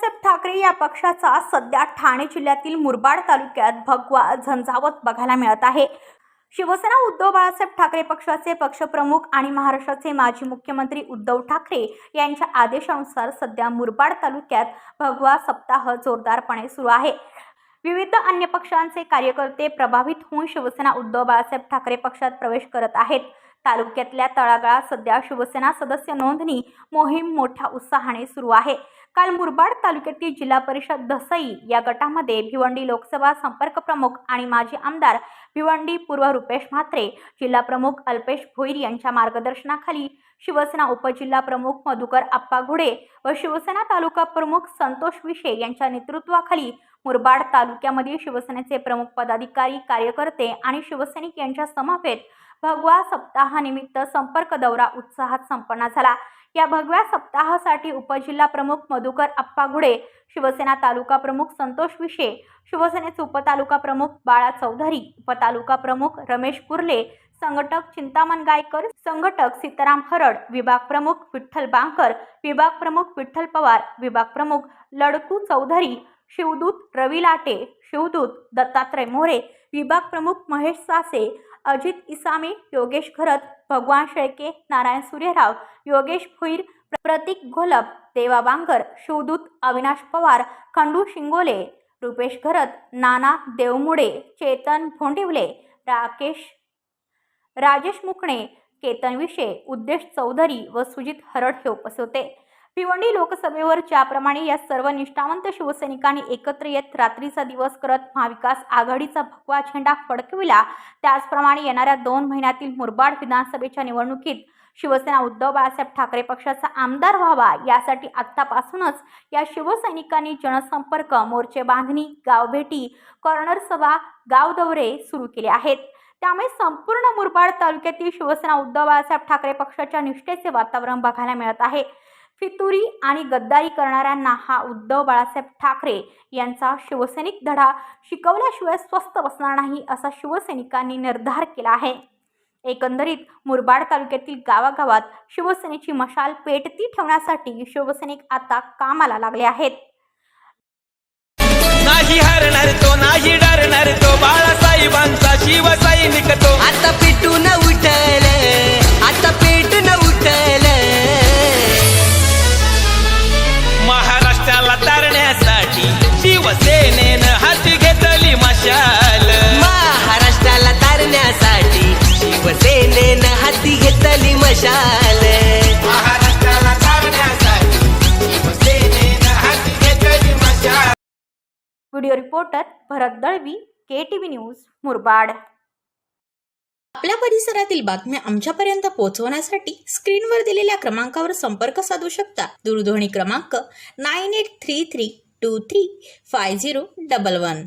बाळासाहेब ठाकरे या पक्षाचा सध्या ठाणे जिल्ह्यातील मुरबाड तालुक्यात भगवा झंझावत बघायला मिळत आहे. शिवसेना उद्धव बाळासाहेब ठाकरे पक्षाचे पक्षप्रमुख आणि महाराष्ट्राचे माजी मुख्यमंत्री उद्धव ठाकरे यांच्या आदेशानुसार सध्या मुरबाड तालुक्यात भगवा सप्ताह जोरदारपणे सुरू आहे. विविध अन्य पक्षांचे कार्यकर्ते प्रभावित होऊन शिवसेना उद्धव बाळासाहेब ठाकरे पक्षात प्रवेश करत आहेत. तालुक्यातल्या तळागाळात सध्या शिवसेना सदस्य नोंदणी मोहीम मोठ्या उत्साहाने सुरू आहे. काल मुरबाड तालुक्यातील जिल्हा परिषद धसई या गटामध्ये भिवंडी लोकसभा संपर्क प्रमुख आणि माजी आमदार भिवंडी पूर्व रुपेश म्हात्रे जिल्हा प्रमुख अल्पेश भोईर यांच्या मार्गदर्शनाखाली शिवसेना उपजिल्हा प्रमुख मधुकर आप्पा घुडे व शिवसेना तालुका प्रमुख संतोष विशे यांच्या नेतृत्वाखाली मुरबाड तालुक्यामध्ये शिवसेनेचे प्रमुख पदाधिकारी कार्यकर्ते आणि शिवसैनिक यांच्या समवेत भगवा सप्ताहानिमित्त संपर्क दौरा उत्साहात संपन्न झाला. या भगव्या सप्ताहासाठी उपजिल्हा प्रमुख मधुकर आप्पा घुडे शिवसेना तालुका प्रमुख संतोष विशे शिवसेनेचे उपतालुका प्रमुख बाळा चौधरी उपतालुका प्रमुख रमेश कुर्ले संघटक चिंतामण गायकर संघटक सीताराम हरड विभाग प्रमुख विठ्ठल बांकर विभाग प्रमुख विठ्ठल पवार विभाग प्रमुख लडकू चौधरी शिवदूत रवी लाटे शिवदूत दत्तात्रय मोरे विभाग प्रमुख महेश सासे अजित इसामे योगेश घरत भगवान शेळके नारायण सूर्यराव योगेश भुईर प्रतीक घोलप देवा बांगर शिवदूत अविनाश पवार खंडू शिंगोले रुपेश घरत नाना देवमुडे चेतन भोंडिवले राकेश राजेश मुकणे केतन विषे उद्देश चौधरी व सुजित हरड हे उपस्थित होते. भिवंडी लोकसभेवर ज्याप्रमाणे या सर्व निष्ठावंत शिवसैनिकांनी एकत्र येत रात्रीचा दिवस करत महाविकास आघाडीचा भगवा झेंडा फडकविला त्याचप्रमाणे येणाऱ्या दोन महिन्यातील मुरबाड विधानसभेच्या निवडणुकीत शिवसेना उद्धव बाळासाहेब ठाकरे पक्षाचा आमदार व्हावा यासाठी आत्तापासूनच या शिवसैनिकांनी जनसंपर्क मोर्चे बांधणी गावभेटी कॉर्नर सभा गाव दौरे सुरू केले आहेत. त्यामुळे संपूर्ण मुरबाड तालुक्यातील शिवसेना उद्धव बाळासाहेब ठाकरे पक्षाच्या निष्ठेचे वातावरण बघायला मिळत आहे. फितुरी आणि गद्दारी करणाऱ्यांना हा उद्धव बाळासाहेब ठाकरे यांचा शिवसैनिक धडा शिकवल्याशिवाय स्वस्त बसणार नाही असा शिवसैनिकांनी निर्धार केला आहे. एकंदरीत मुरबाड तालुक्यातील गावागावात शिवसेनेची मशाल पेटती ठेवण्यासाठी शिवसैनिक आता कामाला लागले आहेत. शिवसेनेनं हाती घेतली मशाल महाराष्ट्राला तारण्यासाठी शिवसेनेनं हाती घेतली मशाल. Video reporter Bharat Dalvi K T V news Murbad. आपल्या परिसरातील बातम्या आमच्यापर्यंत पोहोचवण्यासाठी स्क्रीनवर दिलेल्या क्रमांकावर संपर्क साधू शकता. दूरध्वनी क्रमांक nine eight three three two three five zero double one